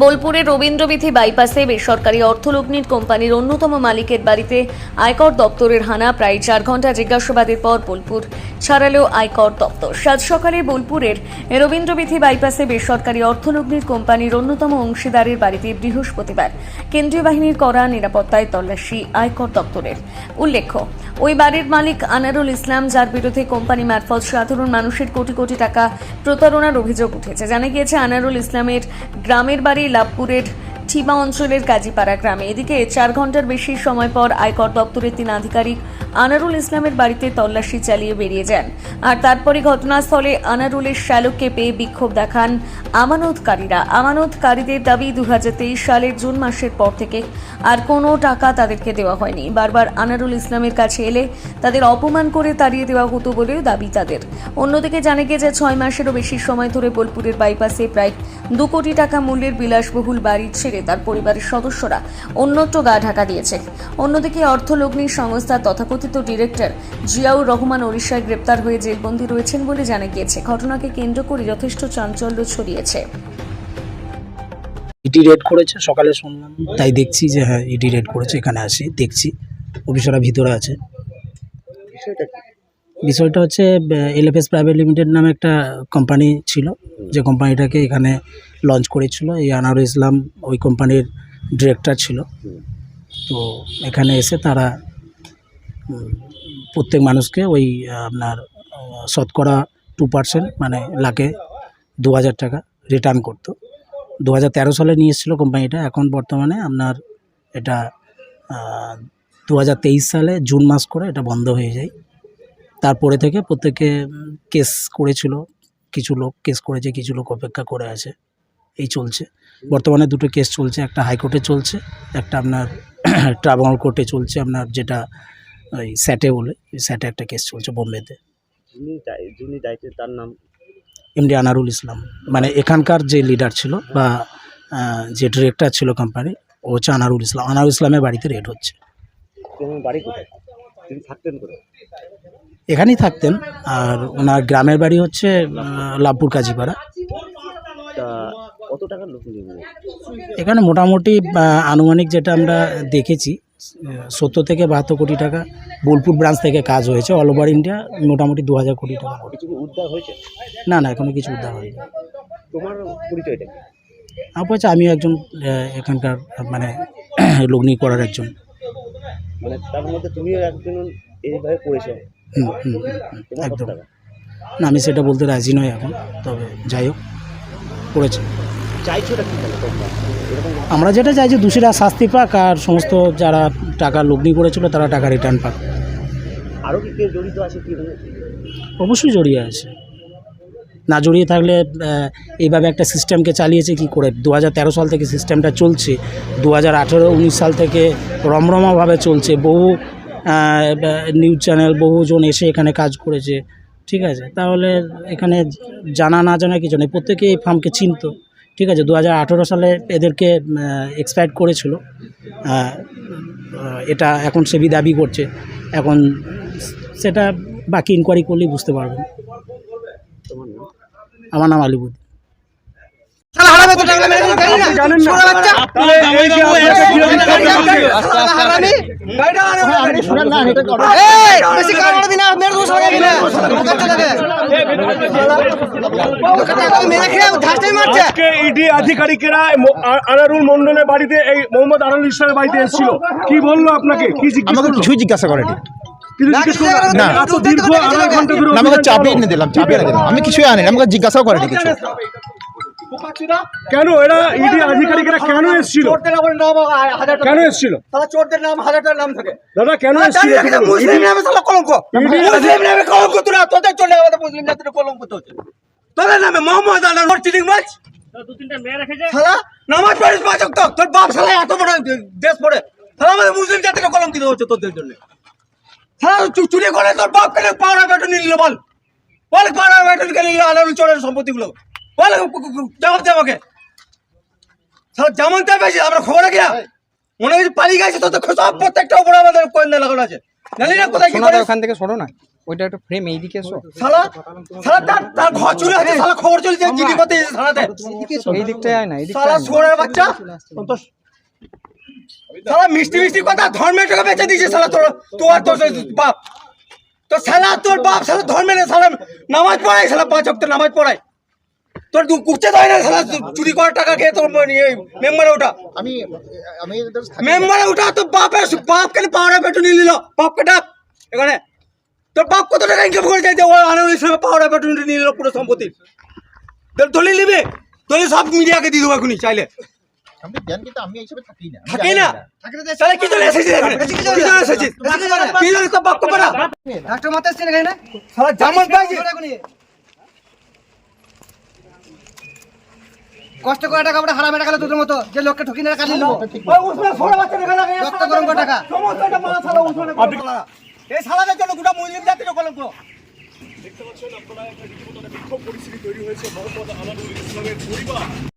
বোলপুরের রবীন্দ্রবিথি বাইপাসে বেসরকারি অর্থলগ্নির কোম্পানির অন্যতম মালিকের বাড়িতে আয়কর দপ্তরের হানা প্রায় চার ঘণ্টা জিজ্ঞাসাবাদের পর বোলপুর ছাড়ালো আয়কর দপ্তর। সাত সকালে বোলপুরের রবীন্দ্রবিথি বাইপাসে বেসরকারি অর্থলগ্নির কোম্পানির অন্যতম অংশীদারের বাড়িতে বৃহস্পতিবার কেন্দ্রীয় বাহিনীর করা নিরাপত্তায় তল্লাশি আয়কর দপ্তরের। উল্লেখ্য, ওই বাড়ির মালিক আনারুল ইসলাম, যার বিরুদ্ধে কোম্পানি মারফত সাধারণ মানুষের কোটি কোটি টাকা প্রতারণার অভিযোগ উঠেছে। জানা গিয়েছে, আনারুল ইসলামের গ্রামের বাড়ি লাভপুরের ঠিবা অঞ্চলের কাজীপাড়া গ্রামে। এদিকে চার ঘণ্টার বেশি সময় পর আয়কর দপ্তরের তিন আধিকারিক আনারুল ইসলামের বাড়িতে তল্লাশি চালিয়ে বেরিয়ে যান। আর তারপরে ঘটনাস্থলে আনারুলের শ্যালককে পেয়ে বিক্ষোভ দেখান আমানতকারীরা। আমানতকারীদের দাবি, দুহাজার তেইশ সালের জুন মাসের পর থেকে আর কোনো টাকা তাদেরকে দেওয়া হয়নি। বারবার আনারুল ইসলামের কাছে এলে তাদের অপমান করে তাড়িয়ে দেওয়া হতো বলেও দাবি তাদের। অন্যদিকে জানা গিয়েছে, ছয় মাসেরও বেশি সময় ধরে বোলপুরের বাইপাসে প্রায় দু কোটি টাকা মূল্যের বিলাসবহুল বাড়ি ছেড়ে তার পরিবারের সদস্যরা। অন্যত্র গা ঢাকা দিয়েছে অন্যদিকে অর্থলগ্নি সংস্থার তথাকথিত ডিরেক্টর জিয়াউর রহমান ওড়িশায় গ্রেপ্তার হয়ে জেলবন্দি রয়েছেন বলে জানা গিয়েছে। ঘটনাকে কেন্দ্র করে যথেষ্ট চাঞ্চল্য ছড়িয়েছে। ইডি রেড করেছে সকালে শুনলাম। তাই দেখছি যে হ্যাঁ ইডি রেড করেছে এখানে আসি দেখছি। অফিসাররা ভিতরে আছে। বিষয়টা হচ্ছে এলএফএস প্রাইভেট লিমিটেড নামে একটা কোম্পানি ছিল। যে কোম্পানিটাকে এখানে লঞ্চ করেছিল এই আনারুল ইসলাম ওই কোম্পানির ডিরেক্টর ছিল। তো এখানে এসে তারা প্রত্যেক মানুষকে ওই আপনার শতকরা টু পার্সেন্ট মানে লাখে দু হাজার টাকা রিটার্ন করতো। দু হাজার তেরো সালে নিয়ে এসেছিল কোম্পানিটা এখন বর্তমানে আপনার এটা দু হাজার তেইশ সালে জুন মাস করে এটা বন্ধ হয়ে যায়। তারপরে থেকে প্রত্যেকে কেস করেছিল কিছু লোক কেস করেছে কিছু লোক অপেক্ষা করে আছে। এই চলছে। বর্তমানে দুটো কেস চলছে একটা হাইকোর্টে চলছে একটা আপনার ট্রাইব্যুনাল কোর্টে চলছে আপনার যেটা ওই স্যাটে বলে স্যাটে একটা কেস চলছে বোম্বেতে। যিনি দায়িত্বে তার নাম? এমডি আনারুল ইসলাম। মানে এখানকার যে লিডার ছিল বা যে ডিরেক্টর ছিল কোম্পানি ও হচ্ছে আনারুল ইসলাম। আনারুল ইসলামের বাড়িতে রেড হচ্ছে। বাড়ি কোথায়? তিনি থাকতেন কোথায়? এখানেই থাকতেন। আর ওনার গ্রামের বাড়ি হচ্ছে লাভপুর কাজীপাড়া। কত টাকার লোক এখানে মোটামুটি আনুমানিক যেটা আমরা দেখেছি সত্তর থেকে বাহাত্তর কোটি টাকা বোলপুর ব্রাঞ্চ থেকে কাজ হয়েছে অল ওভার ইন্ডিয়া মোটামুটি দু হাজার কোটি টাকা। উদ্ধার হয়েছে? না না এখনও কিছু উদ্ধার হয়নি। তোমার পরিচয়টা আমার আমিও একজন এখানকার মানে লগ্নি করার একজন। মানে তার মধ্যে তুমিও একজন এইভাবে করেছ? হুম একদম। না আমি সেটা বলতে রাজি নই এখন তবে যাই হোক এরকম আমরা যেটা চাইছি দোষীরা শাস্তি পাক আর সমস্ত যারা টাকা লগ্নি করেছিল তারা টাকা রিটার্ন পাক। আরও কি কেউ জড়িত আছে কি অবশ্যই জড়িয়ে আছে। না জড়িয়ে থাকলে এইভাবে একটা সিস্টেমকে চালিয়েছে কি করে? দু হাজার তেরো সাল থেকে সিস্টেমটা চলছে দু হাজার আঠেরো উনিশ সাল থেকে রমরমাভাবে চলছে। বহু নিউজ চ্যানেল বহুজন এসে এখানে কাজ করেছে ঠিক আছে? তাহলে এখানে জানা না জানা কিছু নেই। প্রত্যেকে এই ফার্মকে চিনত ঠিক আছে? দু হাজার আঠেরো সালে এদেরকে এক্সপায়ার করেছিল। এটা এখন সেবি দাবি করছে। এখন সেটা বাকি ইনকোয়ারি করলেই বুঝতে পারবেন। আমার নাম আলিবুদ ইডি আধিকারিকেরা আনারুল মন্ডলের বাড়িতে এই মোহাম্মদ আনারুল ইসলামের বাড়িতে এসেছিল। কি বলল আপনাকে? কি আমাকে কিছুই জিজ্ঞাসা করেনি। আমাকে। এনে দিলাম এনে দিলাম। আমি কিছুই আনি আমাকে জিজ্ঞাসাও করেনি কিছু। কেন? এরা ইডি আধিকারিকেরা কেন এসেছিল? কেন এসেছিল? তাহলে চোরদের নাম হাজারটার নাম থাকে। দাদা কেন এসেছিল? মুসলিম নামে তাহলে কলঙ্ক। মুসলিম নামে কলঙ্ক তোরা তোদের চলে আমাদের মুসলিম জাতির কলঙ্ক তো হচ্ছে। তোদের নামে মোহাম্মদ আলা নোট চিলিং মাছ। শালা নামাজ পড়িস পাঁচ ওয়াক্ত, তোর বাপ শালা এত বড় দেশ পড়ে। শালা আমাদের মুসলিম জাতির কলঙ্কিত হচ্ছে তোদের জন্য। শালা চুরি করে তোর বাপ কেন পাওনা বেটন নিল বল। বল পাওনা বেটন কেন নিল আলাদা চোরের সম্পত্তিগুলো। বল জবাব দে আমাকে। যেমন তাই পেয়েছি আমরা খবর রাখি না। মনে হচ্ছে পালিয়ে গেছে তো তো সব প্রত্যেকটা উপরে আমাদের কোয়েন্দা লাগানো আছে। জানি না কোথায় কি করে ওখান থেকে সরো না ওইটা একটা ফ্রেম এইদিকে এসো। শালা শালা তার তার ঘর চুরি আছে শালা খবর চলছে জিডি করতে এসে শালাতে। এই দিকটায় আয় না এই শালা সোরের বাচ্চা। শালা মিষ্টি মিষ্টি কথা ধর্মের টাকা বেঁচে দিয়েছে শালা তোর তোর তোর বাপ। তো শালা তোর বাপ শালা ধর্মের শালা নামাজ পড়ায় শালা পাঁচ অক্ট নামাজ পড়ায়। তোর কুচে দেয় না শালা চুরি করার টাকা খেয়ে তোর মেম্বারে ওটা আমি আমি। মেম্বারে ওটা তো বাপের বাপ কেন পাওয়ার পেটু নিয়ে নিল বাপকে ডাক। এখানে। তোর বাপ কত টাকা ইনকাম করে যায় যে ও আনন্দ পাওয়ার পেটু নিয়ে নিল পুরো সম্পত্তি। তোর দলিল নিবে? দলিল সব মিডিয়াকে দিয়ে দেবো এখনই চাইলে। আমি এই থাকি না আমি না। তাহলে কি চলে এসেছিস কি চলে এসেছিস? কি চলে বাক্য পড়া ডাক্তার মাথা আসছে এখানে? সারা পাইছি কষ্ট করে টাকা আমরা হারামে টাকা তোদের মতো যে লোককে ঠকি না কালি নেব ওই উসমান ছোড়া বাচ্চা দেখা লাগে রক্ত গরম করে টাকা। এই সালাদের জন্য গোটা মুসলিম জাতির কলঙ্ক। দেখতে পাচ্ছেন আপনারা একটা রীতিমতো একটা বিক্ষোভ পরিস্থিতি তৈরি হয়েছে। মোহাম্মদ আনারুল ইসলামের পরিবার।